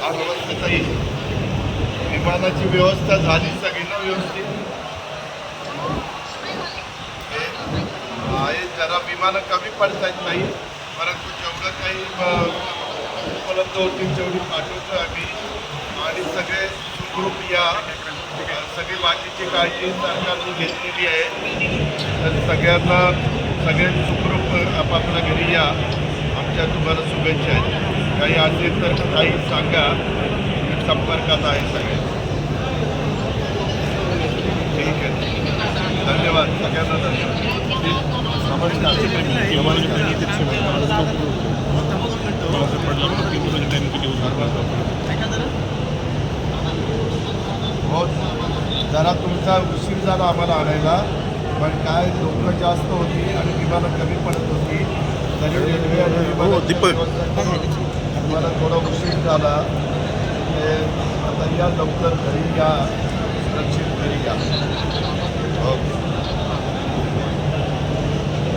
हा व्यवस्थित विमानाची व्यवस्था झाली सगळी ना व्यवस्थित आहे जरा विमानं कमी पडतात नाही परंतु जेवढं काही उपलब्ध होतील तेवढी पाठवतो आम्ही. आणि सगळे सुखरूप या सगळी बाकीची काळजी सरकारने घेतलेली आहे. तर सगळ्यांना सगळे सुखरूप आपापल्या घरी या. आमच्या तुम्हाला शुभेच्छा आहेत. काही असेल तर काही सांगा. संपर्कात आहे सगळे. ठीक आहे. धन्यवाद. सगळ्यांना धन्यवाद. हो जरा तुमचा उशीर झाला आम्हाला आणायला पण काय लोक जास्त होती आणि विमानं कमी पडत होती तरी रेल्वे आणि मला थोडा उशीर झाला ते आता या लवकर घरी या सुरक्षित घरी या. ओके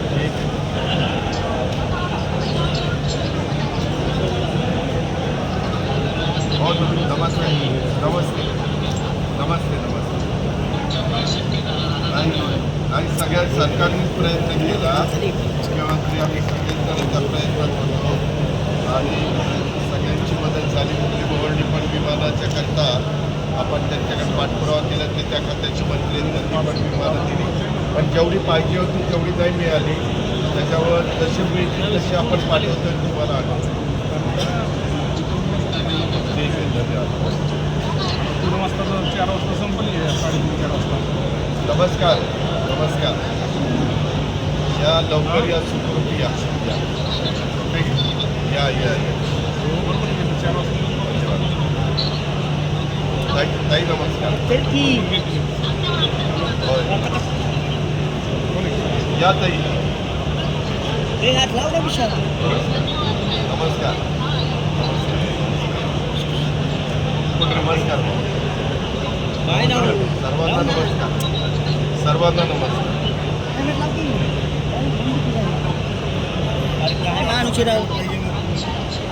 ठीक आहे हो, हो नमस्ते नमस्ते नमस्ते नमस्ते. नाही नाही सगळ्या सरकारनेच प्रयत्न केला मुख्यमंत्री आम्ही सगळेच करायचा प्रयत्न करतो आणि सगळ्यांची मदत झाली मुरली मोहळणी पण विमानाच्या करता आपण त्यांच्याकडे पाठपुरावा केला ते त्या खात्याची मंत्री विमानं दिली. पण जेवढी पाहिजे होती तेवढी नाही मिळाली. त्याच्यावर जशी मिळतील तशी आपण पाठवतो तुम्हाला ठीक आहे धन्यवाद. तीन वाजता चार वाजता संपली साडेतीन चार वाजता. नमस्कार नमस्कार. या लवकर या सुखरूप या. या. या या या. हो चार वाजता. ताई ताई नमस्कार. या ताई नमस्कार नमस्कार सर्वांना नमस्कार सर्वांना नमस्कार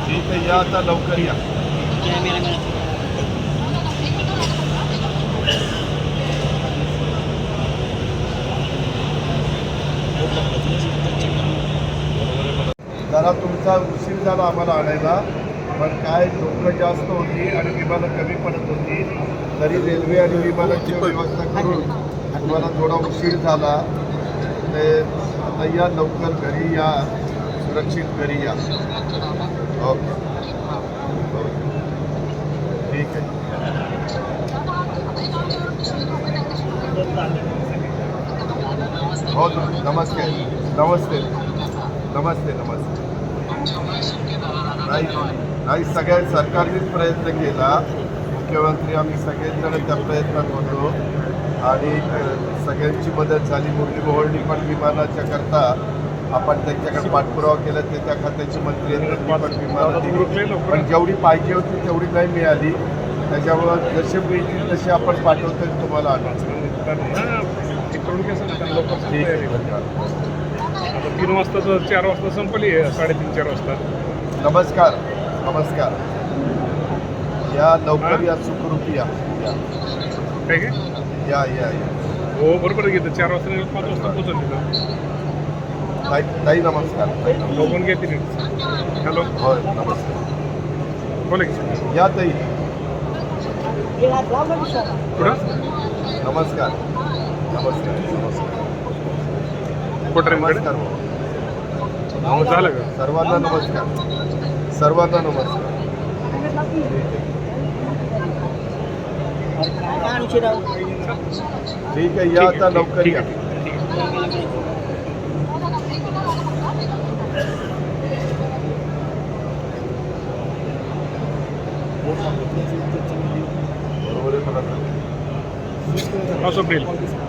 ठीक आहे या आता लवकर या. जरा तुमचा उशीर झाला आम्हाला आणायला पण काय लोक जास्त होती आणि विमानं कमी पडत होती तरी रेल्वे आणि विमानाची व्यवस्था करून तुम्हाला थोडा उशीर झाला ते आता या लवकर घरी या सुरक्षित घरी या ओके ओके. ठीक आहे हो नमस्ते. नमस्ते. नमस्ते नमस्ते. नाही नाही सगळ्या सरकारनेच प्रयत्न केला. मुख्यमंत्री आम्ही सगळेजण त्या प्रयत्नात होतो. आणि सगळ्यांची मदत झाली. मुरली मोहळणी पण विमानाच्या करता आपण त्यांच्याकडे पाठपुरावा केला. ते त्या खात्याची मंत्री आहेत पण विमान पण जेवढी पाहिजे होती तेवढी नाही मिळाली. त्याच्यामुळं जसे मिळतील तसे आपण पाठवतो तुम्हाला आणतो आता तीन वाजता तर चार वाजता संपली आहे साडेतीन चार वाजता. नमस्कार नमस्कार. या लवकर या सुखरूप या. या. काय काय? या या या. हो बरोबर की चार वाजता निघालं, पाच वाजता पोहोचल तिथं. ताई ताई नमस्कार. बघून घ्या तिने. हॅलो. होय नमस्कार. बोला की. या ताई. कुठं? नमस्कार. नमस्कार नमस्कार. कोटरेमकडे नमस्कार भाऊ. हो झालं का? सर्वांना नमस्कार. सर्वांना नमस्कार. ठीक आहे या आता लवकर या. आहे ठीक